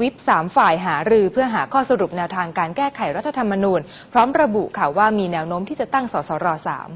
วิปสามฝ่ายหารือเพื่อหาข้อสรุปแนวทางการแก้ไขรัฐธรรมนูญ พร้อมระบุค่ะว่ามีแนวโน้มที่จะตั้งสสรสาม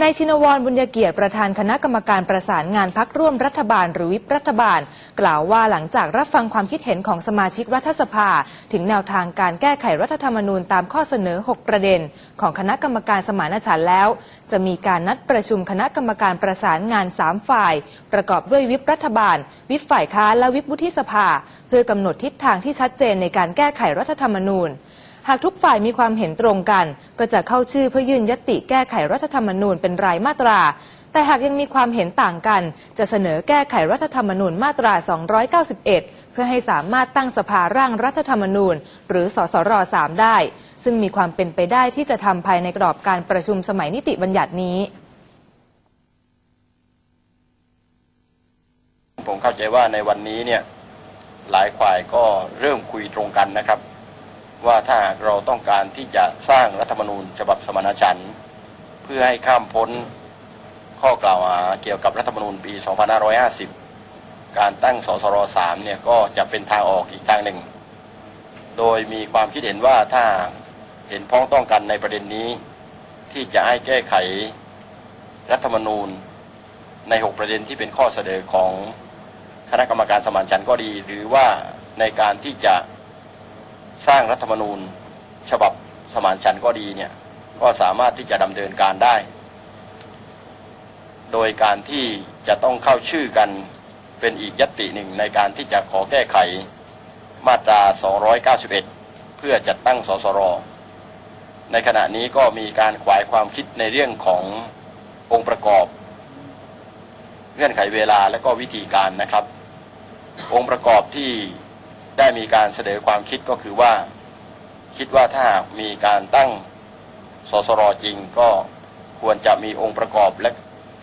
นายชินวรบุญญเกียรติประธานคณะกรรมการประสานงานพักร่วมรัฐบาลหรือวิปรัฐบาล กล่าวว่าหลังจากรับฟังความคิดเห็นของสมาชิกรัฐสภา ถึงแนวทางการแก้ไขรัฐธรรมนูญตามข้อเสนอ 6 ประเด็น ของคณะกรรมการสมานฉันท์แล้ว จะมีการนัดประชุมคณะกรรมการประสานงาน 3 ฝ่าย ประกอบด้วยวิปรัฐบาล วิปฝ่ายค้านและวิปวุฒิสภา เพื่อกำหนดทิศทางที่ชัดเจนในการแก้ไขรัฐธรรมนูญ หากทุกฝ่ายมีความเห็นตรงกัน ก็จะเข้าชื่อเพื่อยื่นยติแก้ไขรัฐธรรมนูญเป็นรายมาตรา แต่หากยังมีความเห็นต่างกัน จะเสนอแก้ไขรัฐธรรมนูญมาตรา 291 เพื่อให้สามารถตั้งสภาร่างรัฐธรรมนูญ หรือสสร3ได้ ซึ่งมีความเป็นไปได้ที่จะทำภายในกรอบการประชุมสมัยนิติบัญญัตินี้ ผมเข้าใจว่าในวันนี้เนี่ยหลายฝ่ายก็เริ่มคุยตรงกันนะครับ ว่าถ้าหากเราต้องการที่จะสร้างรัฐธรรมนูญฉบับสมานฉันท์เพื่อให้ข้ามพ้นข้อกล่าวหาเกี่ยวกับรัฐธรรมนูญปี 2550 การตั้งสสร3เนี่ยก็จะเป็นทางออกอีกทางหนึ่ง โดยมีความคิดเห็นว่าถ้าเห็นพ้องต้องกันในประเด็นนี้ ที่จะให้แก้ไขรัฐธรรมนูญใน 6 ประเด็นที่เป็นข้อเสนอของคณะกรรมการสมานฉันท์ก็ดี หรือว่าในการที่จะ สร้างรัฐธรรมนูญ ฉบับสมานฉันท์ก็ดีเนี่ยก็สามารถที่จะดำเนินการได้ โดยการที่จะต้องเข้าชื่อกันเป็นอีกยติหนึ่งในการที่จะขอแก้ไขมาตรา 291 เพื่อจัดตั้งสสร ในขณะนี้ก็มีการขวายความคิดในเรื่องขององค์ประกอบ เงื่อนไขเวลาและก็วิธีการนะครับ องค์ประกอบที่ ได้มีการเสนอความคิดก็คือว่า คิดว่าถ้าหากมีการตั้งสสรจริงก็ควรจะมีองค์ประกอบและ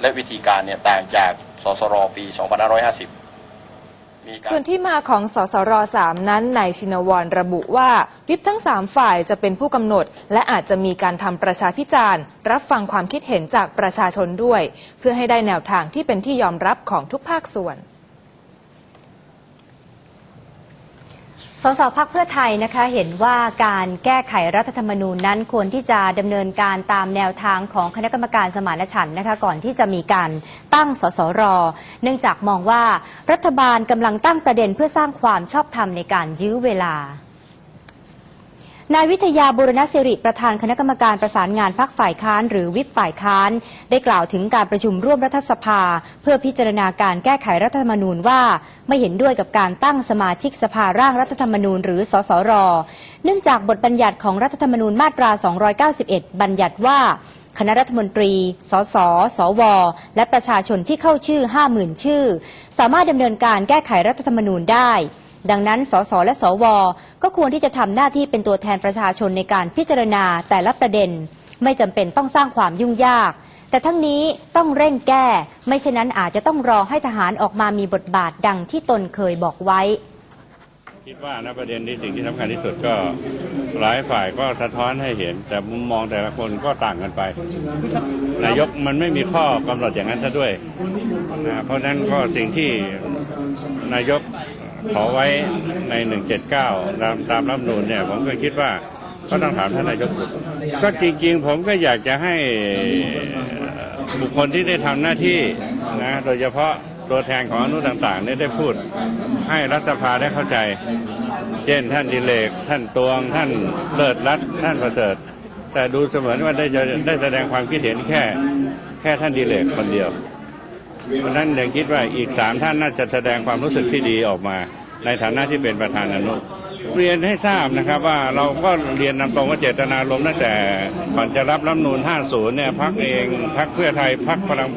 และวิธีการเนี่ยต่างจากสสรปี 2550 ส่วนที่มาของสสร3นั้นนายชินวรระบุว่าวิปทั้ง3ฝ่ายจะเป็นผู้กำหนด และอาจจะมีการทำประชาพิจารณ์ รับฟังความคิดเห็นจากประชาชนด้วย เพื่อให้ได้แนวทางที่เป็นที่ยอมรับของทุกภาคส่วน สสพักเพื่อไทยนะคะเห็นว่าการแก้ไขรัฐธรรมนูญนั้นควรที่จะดำเนินการตามแนวทางของคณะกรรมการสมานฉันท์นะคะก่อนที่จะมีการตั้งสสร เนื่องจากมองว่ารัฐบาลกำลังตั้งประเด็นเพื่อสร้างความชอบธรรมในการยื้อเวลา นายวิทยาบุรณสิริประธานคณะกรรมการประสานงานพักฝ่ายค้านหรือวิปฝ่ายค้าน ได้กล่าวถึงการประชุมร่วมรัฐสภา เพื่อพิจารณาการแก้ไขรัฐธรรมนูญว่า ไม่เห็นด้วยกับการตั้งสมาชิกสภาร่างรัฐธรรมนูญหรือสสร เนื่องจากบทบัญญัติของรัฐธรรมนูญมาตรา 291 บัญญัติว่าคณะรัฐมนตรี สส สว และประชาชนที่เข้าชื่อ 50,000 ชื่อ สามารถดำเนินการแก้ไขรัฐธรรมนูญได้ ดังนั้น สส และสว ก็ควรที่จะทำหน้าที่เป็นตัวแทนประชาชนในการพิจารณาแต่ละประเด็น ไม่จำเป็นต้องสร้างความยุ่งยาก แต่ทั้งนี้ต้องเร่งแก้ ไม่เช่นนั้นอาจจะต้องรอให้ทหารออกมามีบทบาทดังที่ตนเคยบอกไว้ คิดว่านะประเด็นที่สิ่งที่สำคัญที่สุดก็หลายฝ่ายก็สะท้อนให้เห็น แต่มุมมองแต่ละคนก็ต่างกันไป นายกมันไม่มีข้อกำหนดอย่างนั้นซะด้วยนะเพราะฉะนั้นก็สิ่งที่นายก ขอไว้ใน 179 ตามตามรัฐมนูญเนี่ยผมก็คิดว่าก็ต้องถามท่านนายกก็จริงๆ ผมก็อยากจะให้บุคคลที่ได้ทำหน้าที่นะโดยเฉพาะตัวแทนของอนุต่างๆเนี่ยได้พูดให้รัฐสภาได้เข้าใจ เช่นท่านดิเลก ท่านตวง ท่านเลิศรัตท่านประเสริฐ แต่ดูเสมือนว่าได้ได้แสดงความคิดเห็นแค่ แค่ท่านดิเลกคนเดียว เพราะนั้นยังคิดว่าอีกสามท่านน่าจะแสดงความรู้สึกที่ดีออกมา ในฐานะที่เป็นประธานอนุเรียนให้ทราบนะครับว่าเราก็เรียนนำตรงว่าเจตนารมณ์ตั้งแต่ก่อนจะรับรัฐนูล50 เนี่ยพักเองพักเพื่อไทยพักพลัง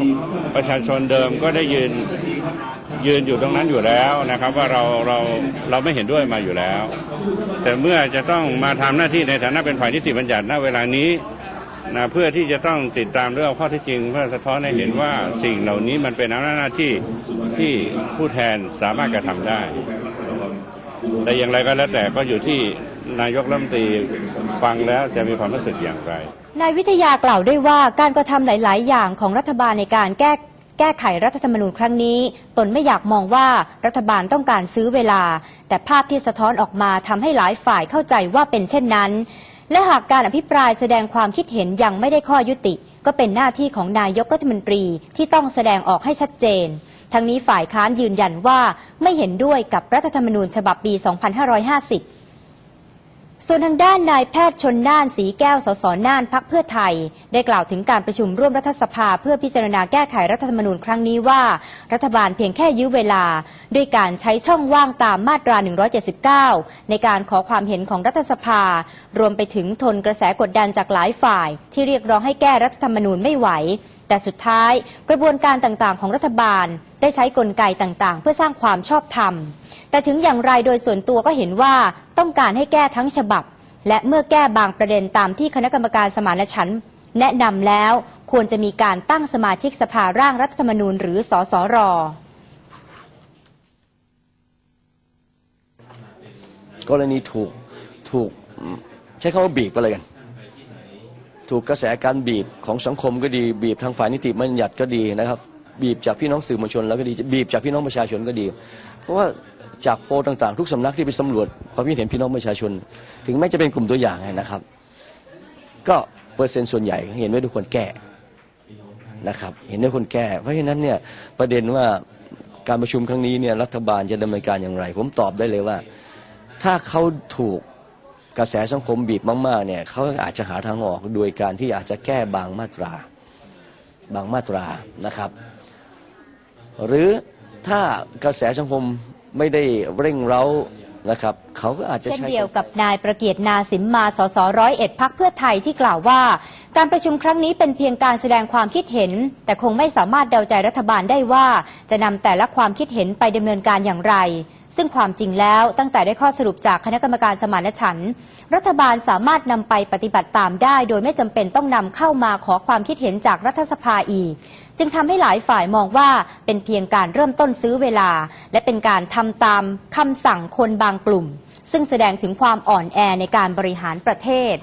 ประชาชนเดิมก็ได้ยืนยืนอยู่ตรงนั้นอยู่แล้วนะครับ ว่าเราเราเราไม่เห็นด้วยมาอยู่แล้ว แต่เมื่อจะต้องมาทำหน้าที่ในฐานะเป็นฝ่ายนิติบัญญัติณเวลานี้ นะเพื่อที่จะต้องติดตามเรื่องข้อเที่จริง เพื่อสะท้อนให้เห็นว่าสิ่งเหล่านี้มันเป็นอำนาจหน้าที่ที่ผู้แทนสามารถกระทำได้ แต่อย่างไรก็แล้วแต่ก็อยู่ที่นายกรัฐมนตรีฟังแล้วจะมีความรู้สึกอย่างไรนายวิทยากล่าวด้วยว่าการกระทำหลาย ๆ อย่างของรัฐบาลในการแก้แก้ไขรัฐธรรมนูญครั้งนี้ ตนไม่อยากมองว่ารัฐบาลต้องการซื้อเวลา แต่ภาพที่สะท้อนออกมาทำให้หลายฝ่ายเข้าใจว่าเป็นเช่นนั้น และหากการอภิปรายแสดงความคิดเห็นยังไม่ได้ข้อยุติ ก็เป็นหน้าที่ของนายกรัฐมนตรีที่ต้องแสดงออกให้ชัดเจน ทั้งนี้ฝ่ายค้านยืนยันว่าไม่เห็นด้วยกับรัฐธรรมนูญฉบับปี 2550 ส่วนทางด้านนายแพทย์ชนน่านสีแก้วสสน่านพักเพื่อไทย ได้กล่าวถึงการประชุมร่วมรัฐสภาเพื่อพิจารณาแก้ไขรัฐธรรมนูญครั้งนี้ว่า รัฐบาลเพียงแค่ยื้อเวลา ด้วยการใช้ช่องว่างตามมาตรา 179 ในการขอความเห็นของรัฐสภา รวมไปถึงทนกระแสกดดันจากหลายฝ่าย ที่เรียกร้องให้แก้รัฐธรรมนูญไม่ไหวแต่สุดท้ายกระบวนการต่างๆ ของรัฐบาล ได้ใช้กลไกต่างๆ เพื่อสร้างความชอบธรรม แต่ถึงอย่างไรโดยส่วนตัวก็เห็นว่าต้องการให้แก้ทั้งฉบับ และเมื่อแก้บางประเด็นตามที่คณะกรรมการสมานฉันท์แนะนำแล้วควรจะมีการตั้งสมาชิกสภาร่างรัฐธรรมนูญหรือสสรกรณีถูกถูกใช้คำว่าบีบก็เลยกัน ถูกกระแสการบีบของสังคมก็ดีบีบทางฝ่ายนิติบัญญัติก็ดีนะครับ บีบจากพี่น้องสื่อมวลชนแล้วก็ดีบีบจากพี่น้องประชาชนก็ดี เพราะว่าจากโพลต่างๆ ทุกสำนักที่ไปสำรวจความคิดเห็นพี่น้องประชาชน ถึงแม้จะเป็นกลุ่มตัวอย่างนะครับ ก็เปอร์เซ็นต์ส่วนใหญ่เห็นว่าทุกคนแก้นะครับ เห็นด้วยคนแก้ เพราะฉะนั้นเนี่ยประเด็นว่าการประชุมครั้งนี้เนี่ยรัฐบาลจะดำเนินการอย่างไร ผมตอบได้เลยว่า ถ้าเขาถูก กระแสสังคมบีบมากๆเนี่ยเขาอาจจะหาทางออกโดยการที่อาจจะแก้บางมาตรา บางมาตรานะครับ หรือถ้ากระแสสังคมไม่ได้เร่งเร้านะครับเขาก็อาจจะเช่นเดียวกับนายประเกียรตินาสิมมาสสร้อยเอ็ดพักเพื่อไทยที่กล่าวว่า การประชุมครั้งนี้เป็นเพียงการแสดงความคิดเห็น แต่คงไม่สามารถเดาใจรัฐบาลได้ว่า จะนำแต่ละความคิดเห็นไปดำเนินการอย่างไร ซึ่งความจริงแล้วตั้งแต่ได้ข้อสรุปจากคณะกรรมการสมานฉันท์รัฐบาลสามารถนำไปปฏิบัติตามได้ โดยไม่จำเป็นต้องนำเข้ามาขอความคิดเห็นจากรัฐสภาอีก จึงทำให้หลายฝ่ายมองว่าเป็นเพียงการเริ่มต้นซื้อเวลา และเป็นการทำตามคำสั่งคนบางกลุ่ม ซึ่งแสดงถึงความอ่อนแอในการบริหารประเทศ